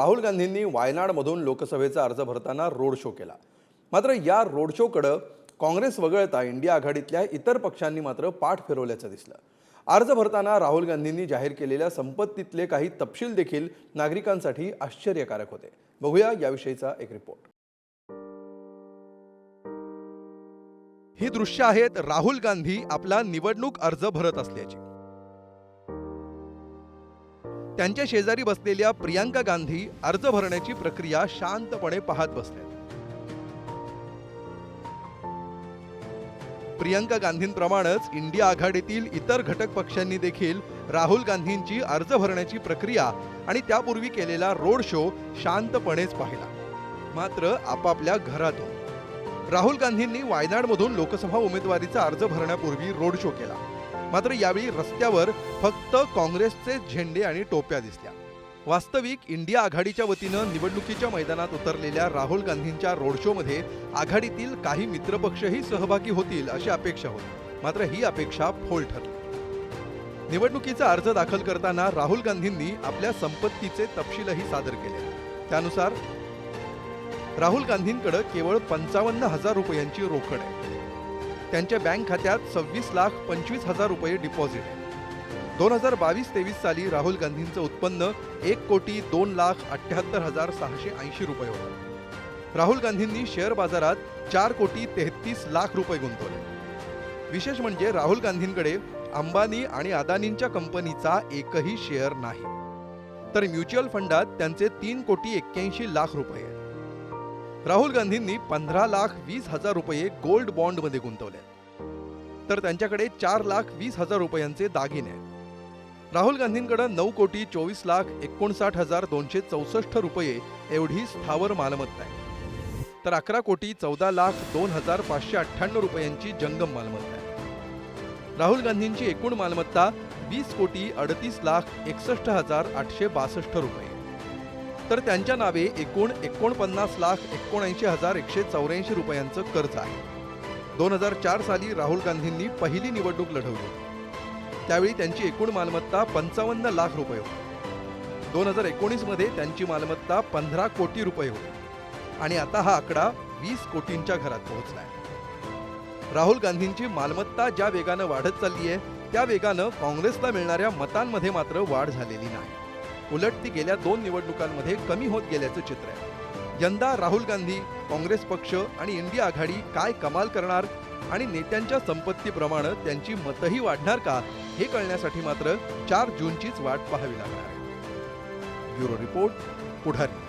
राहुल गांधींनी वायनाडमधून लोकसभेचा अर्ज भरताना रोड शो केला. मात्र या रोड शोकडं काँग्रेस वगळता इंडिया आघाडीतल्या इतर पक्षांनी मात्र पाठ फिरवल्याचं दिसलं. अर्ज भरताना राहुल गांधींनी जाहीर केलेल्या संपत्तीतले काही तपशील देखील नागरिकांसाठी आश्चर्यकारक होते. बघूया याविषयीचा एक रिपोर्ट ही दृश्य आहेत राहुल गांधी आपला निवडणूक अर्ज भरत असल्याची. त्यांच्या शेजारी बसलेल्या प्रियांका गांधी अर्ज भरण्याची प्रक्रिया शांतपणे पाहत बसल्या. प्रियांका गांधींप्रमाणेच इंडिया आघाडीतील इतर घटक पक्षांनी देखील राहुल गांधींची अर्ज भरण्याची प्रक्रिया आणि त्यापूर्वी केलेला रोड शो शांतपणेच पाहिला. मात्र आपापल्या घरातून. राहुल गांधींनी वायनाडमधून लोकसभा उमेदवारीचा अर्ज भरण्यापूर्वी रोड शो केला. मात्र यावेळी रस्त्यावर फक्त काँग्रेसचे झेंडे आणि टोप्या दिसल्या. वास्तविक इंडिया आघाडीच्या वतीनं निवडणुकीच्या मैदानात उतरलेल्या राहुल गांधींच्या रोड शोमध्ये आघाडीतील काही मित्रपक्षही सहभागी होतील अशी अपेक्षा होती. मात्र ही अपेक्षा फोल ठरली. निवडणुकीचा अर्ज दाखल करताना राहुल गांधींनी आपल्या संपत्तीचे तपशीलही सादर केले. त्यानुसार राहुल गांधींकडे केवळ पंचावन्न हजार रुपयांची रोकड आहे. त्यांच्या बँक खात्यात सव्वीस लाख पंचवीस हजार रुपये डिपॉझिट आहे दोन हजार बावीस तेवीस साली राहुल गांधींचं उत्पन्न एक कोटी दोन लाख अठ्ठ्याहत्तर हजार सहाशे ऐंशी रुपये होतं. राहुल गांधींनी शेअर बाजारात चार कोटी तेहतीस लाख रुपये गुंतवले. विशेष म्हणजे राहुल गांधींकडे अंबानी आणि अदानींच्या कंपनीचा एकही शेअर नाही. तर म्युच्युअल फंडात त्यांचे तीन कोटी एक्क्याऐंशी लाख रुपये आहेत. राहुल गांधींनी पंधरा लाख वीस हजार रुपये गोल्ड बॉन्डमध्ये गुंतवले. तर त्यांच्याकडे चार लाख वीस हजार रुपयांचे दागिने आहेत. राहुल गांधींकडे नऊ कोटी चोवीस लाख एकोणसाठ हजार दोनशे चौसष्ट रुपये एवढी स्थावर मालमत्ता आहे. तर अकरा कोटी चौदा लाख दोन हजार पाचशे अठ्ठ्याण्णव रुपयांची जंगम मालमत्ता आहे. राहुल गांधींची एकूण मालमत्ता वीस कोटी अडतीस लाख एकसष्ट हजार आठशे बासष्ट रुपये. तर त्यांच्या नावे एकूण एकोणपन्नास लाख एकोणऐंशी हजार एकशे चौऱ्याऐंशी रुपयांचं कर्ज आहे. दोन हजार चार साली राहुल गांधींनी पहिली निवडणूक लढवली. त्यावेळी त्यांची एकूण मालमत्ता पंचावन्न लाख रुपये होती. दोन हजार एकोणीसमध्ये त्यांची मालमत्ता पंधरा कोटी रुपये होती. आणि आता हा आकडा वीस कोटींच्या घरात पोहोचलाय. राहुल गांधींची मालमत्ता ज्या वेगानं वाढत चालली आहे त्या वेगानं काँग्रेसला मिळणाऱ्या मतांमध्ये मात्र वाढ झालेली नाही. उलट ती गेल्या दोन निवडणुकांमध्ये कमी होत गेल्याचं चित्र आहे. यंदा राहुल गांधी काँग्रेस पक्ष आणि इंडिया आघाडी काय कमाल करणार आणि नेत्यांच्या संपत्तीप्रमाणे त्यांची मतही वाढणार का हे कळण्यासाठी मात्र चार जूनचीच वाट पाहावी लागणार आहे. Bureau report Pudhari.